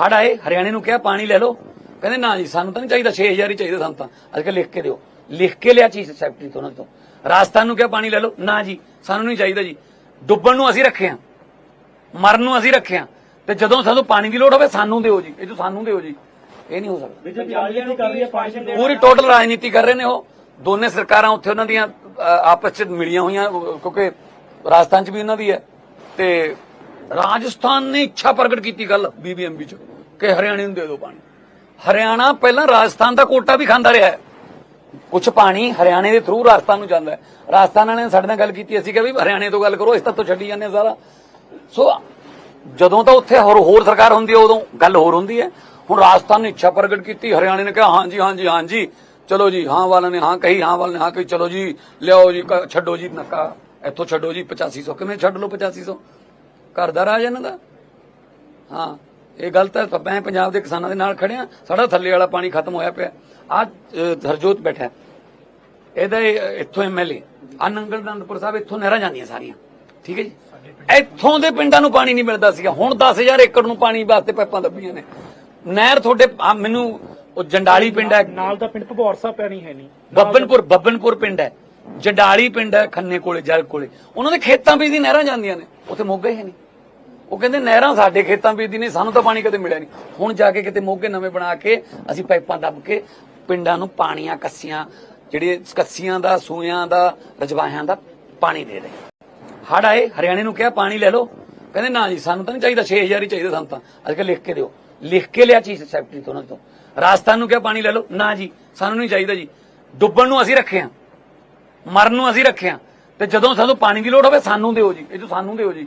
ਹੜ ਆਏ ਹਰਿਆਣੇ ਨੂੰ ਕਿਹਾ ਪਾਣੀ ਲੈ ਲਓ। ਕਹਿੰਦੇ ਨਾ ਜੀ ਸਾਨੂੰ ਤਾਂ ਨਹੀਂ ਚਾਹੀਦਾ 6000 ਹੀ ਚਾਹੀਦਾ ਸਾਨੂੰ ਤਾਂ। ਅੱਜ ਕੱਲ੍ਹ ਲਿਖ ਕੇ ਦਿਓ। ਲਿਖ ਕੇ ਲਿਆ ਚੀਜ਼ ਸੈਕਟਰੀ ਤੋਂ ਉਹਨਾਂ ਤੋਂ। ਰਾਜਸਥਾਨ ਨੂੰ ਕਿਹਾ ਪਾਣੀ ਲੈ ਲਓ। ਨਾ ਜੀ ਸਾਨੂੰ ਨਹੀਂ ਚਾਹੀਦਾ ਜੀ। ਡੁੱਬਣ ਨੂੰ ਅਸੀਂ ਰੱਖੇ ਹਾਂ। ਮਰਨ ਨੂੰ ਅਸੀਂ ਰੱਖਿਆ ਤੇ ਜਦੋਂ ਸਾਨੂੰ ਪਾਣੀ ਦੀ ਲੋੜ ਹੋਵੇ ਸਾਨੂੰ ਦਿਓ ਜੀ। ਇਹ ਜੋ ਸਾਨੂੰ ਦਿਓ ਜੀ ਇਹ ਨਹੀਂ ਹੋ ਸਕਦਾ। ਪੂਰੀ ਟੋਟਲ ਰਾਜਨੀਤੀ ਕਰ ਰਹੇ ਨੇ ਉਹ। ਦੋਨੇ ਸਰਕਾਰਾਂ ਉੱਥੇ ਉਹਨਾਂ ਦੀਆਂ ਆਪਸ ਚ ਮਿਲੀਆਂ ਹੋਈਆਂ ਕਿਉਂਕਿ ਰਾਜਸਥਾਨ ਚ ਵੀ ਉਹਨਾਂ ਦੀ ਹੈ। ਤੇ ਰਾਜਸਥਾਨ ਨੇ ਇੱਛਾ ਪ੍ਰਗਟ ਕੀਤੀ ਗੱਲ ਬੀਬੀਐਮਬੀ ਚ ਕਿ ਹਰਿਆਣੇ ਨੂੰ ਦੇ ਦਿਓ ਪਾਣੀ। ਹਰਿਆਣਾ ਪਹਿਲਾਂ ਰਾਜਸਥਾਨ ਦਾ ਕੋਟਾ ਵੀ ਖਾਂਦਾ ਰਿਹਾ ਹੈ। ਕੁਝ ਪਾਣੀ ਹਰਿਆਣੇ ਦੇ ਥਰੂ ਰਾਜਸਥਾਨ ਨੂੰ ਜਾਂਦਾ ਹੈ। ਰਾਜਸਥਾਨ ਵਾਲਿਆਂ ਨੇ ਸਾਡੇ ਨਾਲ ਗੱਲ ਕੀਤੀ, ਅਸੀਂ ਕਿਹਾ ਵੀ ਹਰਿਆਣੇ ਤੋਂ ਗੱਲ ਕਰੋ, ਇਸ ਤੋਂ ਛੱਡੀ ਜਾਂਦੇ ਸਾਰਾ। ਸੋ ਜਦੋਂ ਤਾਂ ਉੱਥੇ ਹੋਰ ਹੋਰ ਸਰਕਾਰ ਹੁੰਦੀ ਹੈ, ਉਦੋਂ ਗੱਲ ਹੋਰ ਹੁੰਦੀ ਹੈ। ਹੁਣ ਰਾਜਸਥਾਨ ਨੇ ਇੱਛਾ ਪ੍ਰਗਟ ਕੀਤੀ, ਹਰਿਆਣੇ ਨੇ ਕਿਹਾ, ਹਾਂਜੀ ਹਾਂਜੀ ਹਾਂਜੀ, ਚਲੋ ਜੀ, ਹਾਂ ਵਾਲਿਆਂ ਨੇ, ਹਾਂ ਕਹੀ, ਹਾਂ ਵਾਲਿਆਂ ਨੇ, ਹਾਂ ਕਹੀ, ਚਲੋ ਜੀ, ਲਿਆਓ ਜੀ ਛੱਡੋ ਜੀ, ਨੱਕਾ, ਇੱਥੋਂ ਛੱਡੋ ਜੀ 8500 ਕਿਵੇਂ ਛੱਡ ਲਓ 8500 ਘਰ ਦਾ ਰਾਜ ਇਹਨਾਂ ਦਾ? ਹਾਂ ਇਹ ਗਲਤ ਹੈ ਮੈਂ ਪੰਜਾਬ ਦੇ ਕਿਸਾਨਾਂ ਦੇ ਨਾਲ ਖੜਿਆ। ਸਾਡਾ ਥੱਲੇ ਵਾਲਾ ਪਾਣੀ ਖਤਮ ਹੋਇਆ ਪਿਆ। ਅੱਜ ਹਰਜੋਤ ਬੈਠਾ ਹੈ। ਇਹਦਾ ਇਹ- ਇੱਥੋਂ ਐਮਐਲਏ ਅਨੰਗਲ ਅਨੰਦਪੁਰ ਸਾਹਿਬ ਇੱਥੋਂ ਨਹਿਰਾਂ ਜਾਂਦੀਆਂ ਸਾਰੀਆਂ। ਠੀਕ ਹੈ ਜੀ? ਇੱਥੋਂ ਦੇ ਪਿੰਡਾਂ ਨੂੰ ਪਾਣੀ ਨਹੀਂ ਮਿਲਦਾ ਸੀਗਾ। ਹੁਣ 10000 ਏਕੜ ਨੂੰ ਪਾਣੀ ਵਾਸਤੇ ਪਾਈਪਾਂ ਦੱਬੀਆਂ ਨੇ। ਨਹਿਰ ਤੁਹਾਡੇ ਮੈਨੂੰ ਉਹ ਜੰਡਾਲੀ ਪਿੰਡ ਹੈ। ਨਾਲ ਦਾ ਪਿੰਡ ਭਗੌਰ ਸਾਹਿਬ ਪੈਣੀ ਹੈ ਨਹੀਂ। ਬੱਬਨਪੁਰ ਬੱਬਨਪੁਰ ਪਿੰਡ ਹੈ। ਜੰਡਾਲੀ ਪਿੰਡ ਹੈ ਖੰਨੇ ਕੋਲੇ ਜਲ ਕੋਲੇ। ਉਹਨਾਂ ਦੇ ਖੇਤਾਂ ਵਿੱਚ ਦੀ ਨਹਿਰਾਂ ਜਾਂਦੀਆਂ ਨੇ। ਉੱਥੇ ਮੋਗੇ ਹੈ ਨਹੀਂ। ਉਹ ਕਹਿੰਦੇ ਨਹਿਰਾਂ ਸਾਡੇ ਖੇਤਾਂ ਵਿੱਚ ਨਹੀਂ ਸਾਨੂੰ ਤਾਂ ਪਾਣੀ ਕਦੇ ਮਿਲਿਆ ਨਹੀਂ। ਹੁਣ ਜਾ ਕੇ ਕਿਤੇ ਮੋਗੇ ਨਵੇਂ ਬਣਾ ਕੇ ਅਸੀਂ ਪਾਈਪਾਂ ਦੱਬ ਕੇ ਪਿੰਡਾਂ ਨੂੰ ਪਾਣੀਆਂ, ਕੱਸੀਆਂ, ਜਿਹੜੇ ਕੱਸੀਆਂ ਦਾ, ਸੂਇਆਂ ਦਾ, ਰਜਵਾਹਿਆਂ ਦਾ ਪਾਣੀ ਦੇ ਰਹੇ ਹੜ ਆਏ, ਹਰਿਆਣੇ ਨੂੰ ਕਿਹਾ, ਪਾਣੀ ਲੈ ਲਓ। ਕਹਿੰਦੇ ਨਾ ਜੀ, ਸਾਨੂੰ ਤਾਂ ਨਹੀਂ ਚਾਹੀਦਾ 6000 ਹੀ ਚਾਹੀਦਾ ਸਾਨੂੰ ਤਾਂ। ਅੱਜ ਕੱਲ੍ਹ ਲਿਖ ਕੇ ਦਿਓ। ਲਿਖ ਕੇ ਲਿਆ ਚੀਜ਼ ਸੈਕਟਰੀ ਤੋਂ ਉਹਨਾਂ ਤੋਂ। ਰਾਜਸਥਾਨ ਨੂੰ ਕਿਹਾ, ਪਾਣੀ ਲੈ ਲਓ। ਨਾ ਜੀ, ਸਾਨੂੰ ਨਹੀਂ ਚਾਹੀਦਾ ਜੀ। ਡੁੱਬਣ ਨੂੰ ਅਸੀਂ ਰੱਖੇ ਹਾਂ। ਮਰਨ ਨੂੰ ਅਸੀਂ ਰੱਖੇ ਹਾਂ। ਤੇ ਜਦੋਂ ਸਾਨੂੰ ਪਾਣੀ ਦੀ ਲੋੜ ਹੋਵੇ, ਸਾਨੂੰ ਦਿਓ ਜੀ। ਇਹ ਤੋਂ ਸਾਨੂੰ ਦਿਓ ਜੀ।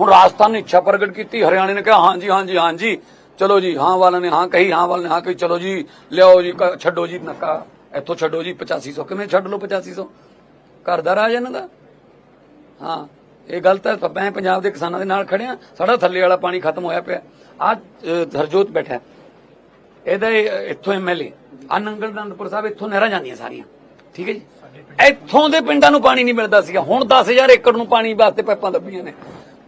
ਹੁਣ ਰਾਜਸਥਾਨ ਨੇ ਇੱਛਾ ਪ੍ਰਗਟ ਕੀਤੀ, ਹਰਿਆਣੇ ਨੇ ਕਿਹਾ, ਹਾਂਜੀ ਹਾਂਜੀ ਹਾਂਜੀ, ਚਲੋ ਜੀ, ਹਾਂ ਵਾਲਿਆਂ ਨੇ ਹਾਂ ਕਹੀ, ਹਾਂ ਵਾਲਿਆਂ ਨੇ ਹਾਂ ਕਹੀ, ਚਲੋ ਜੀ, ਲਿਆਓ ਜੀ, ਕ- ਛੱਡੋ ਜੀ, ਨੱਕਾ, ਇੱਥੋਂ ਛੱਡੋ ਜੀ 8500 ਕਿਵੇਂ ਛੱਡ ਲਓ 8500 ਘਰ ਦਾ ਰਾਜ ਇਹਨਾਂ ਦਾ? ਹਾਂ, ਇਹ ਗਲਤ ਹੈ, ਮੈਂ ਪੰਜਾਬ ਦੇ ਕਿਸਾਨਾਂ ਦੇ ਨਾਲ ਖੜਿਆ, ਸਾਡਾ ਥੱਲੇ ਵਾਲਾ ਪਾਣੀ ਖਤਮ ਹੋਇਆ ਪਿਆ। ਅੱਜ ਹਰਜੋਤ ਬੈਠਾ। ਹੈ। ਇਹਦਾ ਇਹ- ਇੱਥੋਂ ਐਮਐਲਏ ਅਨੰਗਲ ਅਨੰਦਪੁਰ ਸਾਹਿਬ, ਇੱਥੋਂ ਨਹਿਰਾਂ ਜਾਂਦੀਆਂ ਸਾਰੀਆਂ। ਠੀਕ ਹੈ ਜੀ? ਇੱਥੋਂ ਦੇ ਪਿੰਡਾਂ ਨੂੰ ਪਾਣੀ ਨਹੀਂ ਮਿਲਦਾ ਸੀਗਾ। ਹੁਣ 10000 ਏਕੜ ਨੂੰ ਪਾਣੀ ਵਾਸਤੇ ਪਾਈਪਾਂ ਦੱਬੀਆਂ ਨੇ।